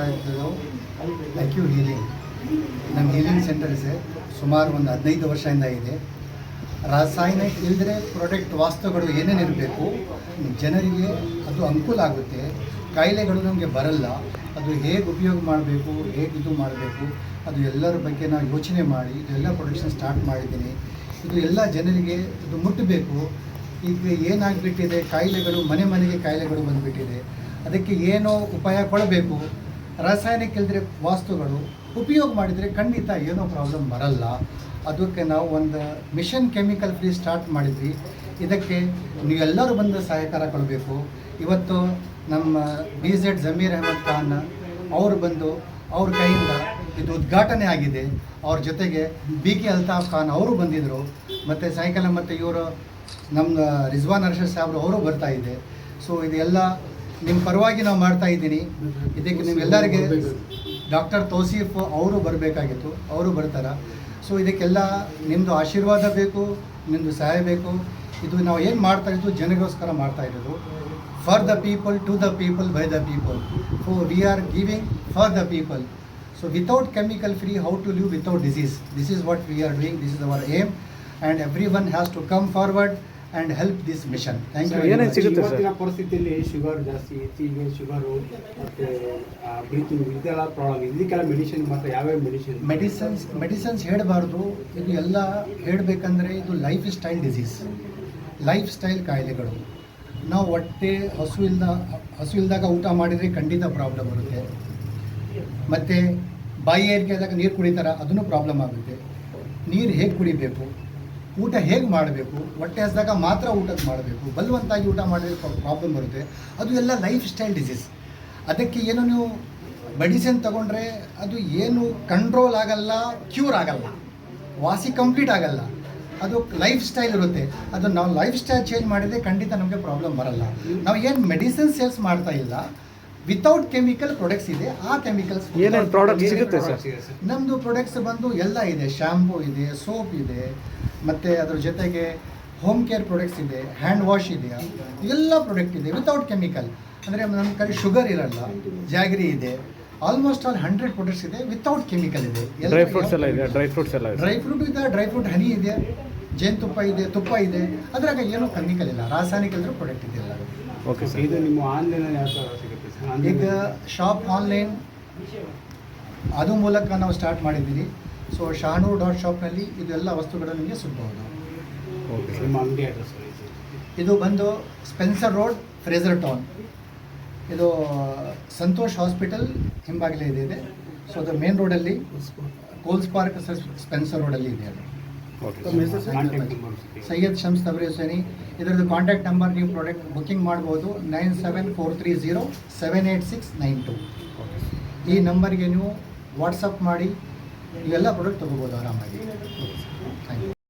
ಮಾಡ್ತಾ ಇದ್ದು acu healing ನಮ್ಮ ಹೀಲಿಂಗ್ ಸೆಂಟರ್ ಇದೆ. ಸುಮಾರು ಒಂದು ಹದಿನೈದು ವರ್ಷದಿಂದ ಇದೆ. ರಾಸಾಯನಿಕ ಇಲ್ಲದೆ ಪ್ರಾಡಕ್ಟ್ ವಾಸ್ತುಗಳು ಏನೇನಿರಬೇಕು ಜನರಿಗೆ ಅದು ಅನುಕೂಲ ಆಗುತ್ತೆ. ಕಾಯಿಲೆಗಳು ನಮಗೆ ಬರಲ್ಲ. ಅದು ಹೇಗೆ ಉಪಯೋಗ ಮಾಡಬೇಕು, ಹೇಗೆ ಇದು ಮಾಡಬೇಕು, ಅದು ಎಲ್ಲರ ಬಗ್ಗೆ ನಾನು ಯೋಚನೆ ಮಾಡಿ, ಇದೆಲ್ಲ ಪ್ರೊಡಕ್ಷನ್ ಸ್ಟಾರ್ಟ್ ಮಾಡಿದ್ದೀನಿ. ಇದು ಎಲ್ಲ ಜನರಿಗೆ ಇದು ಮುಟ್ಟಬೇಕು ಈಗ ಏನಾಗ್ಬಿಟ್ಟಿದೆ, ಕಾಯಿಲೆಗಳು, ಮನೆ ಮನೆಗೆ ಕಾಯಿಲೆಗಳು ಬಂದುಬಿಟ್ಟಿದೆ. ಅದಕ್ಕೆ ಏನೋ ಉಪಾಯ ಕೊಡಬೇಕು. ರಾಸಾಯನಿಕ ಇಲ್ಲದ್ರೆ ವಾಸ್ತುಗಳು ಉಪಯೋಗ ಮಾಡಿದರೆ ಖಂಡಿತ ಏನೋ ಪ್ರಾಬ್ಲಮ್ ಬರಲ್ಲ. ಅದಕ್ಕೆ ನಾವು ಒಂದು ಮಿಷನ್ ಕೆಮಿಕಲ್ ಫ್ರೀ ಸ್ಟಾರ್ಟ್ ಮಾಡಿದ್ವಿ. ಇದಕ್ಕೆ ನೀವೆಲ್ಲರೂ ಬಂದು ಸಹಕಾರ ಕೊಡಬೇಕು. ಇವತ್ತು ನಮ್ಮ ಬಿ ಜೆಡ್ ಜಮೀರ್ ಅಹಮದ್ ಖಾನ್ ಅವರು ಬಂದು ಅವ್ರ ಕೈಯಿಂದ ಇದು ಉದ್ಘಾಟನೆ ಆಗಿದೆ. ಅವ್ರ ಜೊತೆಗೆ ಬಿ ಕೆ ಅಲ್ತಾಫ್ ಖಾನ್ ಅವರು ಬಂದಿದ್ದರು ಮತ್ತು ಸಾಯಂಕಾಲ ಮತ್ತು ಇವರು ನಮ್ಮ ರಿಜ್ವಾನ್ ಅರ್ಷದ್ ಸಾಹೇಬ್ರು ಅವರು ಬರ್ತಾ ಇದೆ ಸೊ ಇದೆಲ್ಲ ನಿಮ್ಮ ಪರವಾಗಿ ನಾವು ಮಾಡ್ತಾ ಇದ್ದೀನಿ. ಇದಕ್ಕೆ ನಿಮ್ಮೆಲ್ಲರಿಗೆ ಡಾಕ್ಟರ್ ತೋಸೀಫ್ ಅವರು ಬರಬೇಕಾಗಿತ್ತು. ಅವರು ಬರ್ತಾರೆ. ಸೊ ಇದಕ್ಕೆಲ್ಲ ನಿಮ್ಮದು ಆಶೀರ್ವಾದ ಬೇಕು ನಿಮ್ಮದು ಸಹಾಯ ಬೇಕು. ಇದು ನಾವು ಏನು ಮಾಡ್ತಾ ಇದ್ದು ಜನಗೋಸ್ಕರ ಮಾಡ್ತಾ ಇರೋದು. For the people to the people by the people so we are giving for the people so without chemical free how to live without disease this is what we are doing this is our aim and every one has to come forward and help this mission thank you ಏನೇನು ಸಿಗುತ್ತೆ? Sir? ಇವತ್ತಿನ ಪರಿಸ್ಥಿತಿಯಲ್ಲಿ sugar ಜಾಸ್ತಿ ಹೆಚ್ಚಿಗೆ sugar ಮತ್ತು breathing ಇದೆಲ್ಲ problem ಇದಕ್ಕೆಲ್ಲ medicine ಮಾತ್ರ ಯಾವ್ಯಾವ ಮೆಡಿಸಿನ್ ಮೆಡಿಸನ್ಸ್ ಮೆಡಿಸನ್ಸ್ ಹೇಳಬಾರ್ದು. ಇದು ಎಲ್ಲ ಹೇಳಬೇಕಂದ್ರೆ ಇದು lifestyle disease lifestyle ಕಾಯಿಲೆಗಳು. ನಾವು ಹೊಟ್ಟೆ ಹಸು ಇಲ್ದ ಹಸು ಇಲ್ದಾಗ ಊಟ ಮಾಡಿದರೆ ಖಂಡಿತ ಪ್ರಾಬ್ಲಮ್ ಬರುತ್ತೆ. ಮತ್ತು ಬಾಯಿ ಏರಿಕೆ ಆದಾಗ ನೀರು ಕುಡಿತಾರ ಅದನ್ನು ಪ್ರಾಬ್ಲಮ್ ಆಗುತ್ತೆ. ನೀರು ಹೇಗೆ ಕುಡಿಬೇಕು? ಊಟ ಹೇಗೆ ಮಾಡಬೇಕು? ಹೊಟ್ಟೆ ಹಸಿದಾಗ ಮಾತ್ರ ಊಟಕ್ಕೆ ಮಾಡಬೇಕು. ಬಲವಂತಾಗಿ ಊಟ ಮಾಡಿದ್ರೆ ಪ್ರಾಬ್ಲಮ್ ಬರುತ್ತೆ. ಅದು ಎಲ್ಲ ಲೈಫ್ ಸ್ಟೈಲ್ ಡಿಸೀಸ್ ಅದಕ್ಕೆ ಏನು ನೀವು ಮೆಡಿಸಿನ್ ತಗೊಂಡ್ರೆ ಅದು ಏನು ಕಂಟ್ರೋಲ್ ಆಗಲ್ಲ ಕ್ಯೂರ್ ಆಗಲ್ಲ. ವಾಸಿ ಕಂಪ್ಲೀಟ್ ಆಗಲ್ಲ. ಅದು ಲೈಫ್ ಸ್ಟೈಲ್ ಇರುತ್ತೆ. ಅದು ನಾವು ಲೈಫ್ ಸ್ಟೈಲ್ ಚೇಂಜ್ ಮಾಡಿದರೆ ಖಂಡಿತ ನಮಗೆ ಪ್ರಾಬ್ಲಮ್ ಬರಲ್ಲ. ನಾವು ಏನು ಮೆಡಿಸಿನ್ ಸೇಲ್ಸ್ ಮಾಡ್ತಾ ಇಲ್ಲ. ವಿತೌಟ್ ಕೆಮಿಕಲ್ ಪ್ರಾಡಕ್ಟ್ಸ್ ಇದೆ. ಆ ಕೆಮಿಕಲ್ಸ್ ಏನೇನು ಪ್ರಾಡಕ್ಟ್ ಸಿಗುತ್ತೆ ಸರ್? ನಮ್ಮದು ಪ್ರಾಡಕ್ಟ್ಸ್ ಬಂದು ಎಲ್ಲ ಇದೆ. ಶ್ಯಾಂಪೂ ಇದೆ ಸೋಪ್ ಇದೆ. ಮತ್ತು ಅದ್ರ ಜೊತೆಗೆ ಹೋಮ್ ಕೇರ್ ಪ್ರಾಡಕ್ಟ್ಸ್ ಇದೆ ಹ್ಯಾಂಡ್ ವಾಶ್ ಇದೆ ಎಲ್ಲ ಪ್ರಾಡಕ್ಟ್ ಇದೆ ವಿತೌಟ್ ಕೆಮಿಕಲ್ ಅಂದರೆ ನಮ್ಮ ಕಡೆ ಶುಗರ್ ಇರಲ್ಲ ಜಾಗರಿ ಇದೆ. ಆಲ್ಮೋಸ್ಟ್ ಆಲ್ ಹಂಡ್ರೆಡ್ ಪ್ರಾಡಕ್ಟ್ಸ್ ಇದೆ ವಿತೌಟ್ ಕೆಮಿಕಲ್ ಇದೆ. ಡ್ರೈ ಫ್ರೂಟ್ಸ್ ಎಲ್ಲ ಇದೆ ಡ್ರೈ ಫ್ರೂಟ್ಸ್ ಎಲ್ಲ ಇದೆ. ಡ್ರೈ ಫ್ರೂಟ್ ಇದೆ ಡ್ರೈ ಫ್ರೂಟ್ ಹನಿ ಇದೆ ಜೇನುತುಪ್ಪ ಇದೆ ತುಪ್ಪ ಇದೆ. ಅದ್ರಾಗ ಏನೂ ಕೆಮಿಕಲ್ ಇಲ್ಲ ರಾಸಾಯನಿಕ ಇದ್ರೂ ಪ್ರಾಡಕ್ಟ್ ಇದೆ ಎಲ್ಲ ಓಕೆ ಸರ್ ಇದು ನಿಮ್ಮ ಆನ್ಲೈನ್ ಯಾವ ಥರ ಸಿಗುತ್ತೆ ಸರ್ ಈಗ ಶಾಪ್ ಆನ್ಲೈನ್ ಅದು ಮೂಲಕ ನಾವು ಸ್ಟಾರ್ಟ್ ಮಾಡಿದ್ದೀವಿ ಸೊ ಶಾನೂರ್ ಡಾಟ್ ಶಾಪ್ನಲ್ಲಿ ಇದೆಲ್ಲ ವಸ್ತುಗಳು ನಿಮಗೆ ಸಿಗ್ಬೋದು. ಓಕೆ ಸರ್ ನಿಮ್ಮ ಅಂಗಡಿ ಅಡ್ರೆಸ್ ಇದು ಬಂದು ಸ್ಪೆನ್ಸರ್ ರೋಡ್ ಫ್ರೇಸರ್ ಟೌನ್. ಇದು ಸಂತೋಷ್ ಹಾಸ್ಪಿಟಲ್ ಹಿಂಬಾಗಿಲೇ ಇದೆ ಇದೆ. ಸೊ ಅದು ಮೇನ್ ರೋಡಲ್ಲಿ ಕೋಲ್ಸ್ ಪಾರ್ಕ್ ಸ್ಪೆನ್ಸರ್ ರೋಡಲ್ಲಿ ಇದೆ ಅದು. ಸೈಯದ್ ಶಮ್ಸ್ ತಬರಿ ಹುಸೇನಿ ಇದರದ್ದು ಕಾಂಟ್ಯಾಕ್ಟ್ ನಂಬರ್ ನೀವು ಪ್ರಾಡಕ್ಟ್ ಬುಕ್ಕಿಂಗ್ ಮಾಡ್ಬೋದು nine seven four three zero seven eight six nine two. ಈ ನಂಬರ್ಗೆ ನೀವು ವಾಟ್ಸಪ್ ಮಾಡಿ ಇವೆಲ್ಲ ಪ್ರಾಡಕ್ಟ್ ತೊಗೋಬೋದು ಆರಾಮಾಗಿ. Thank you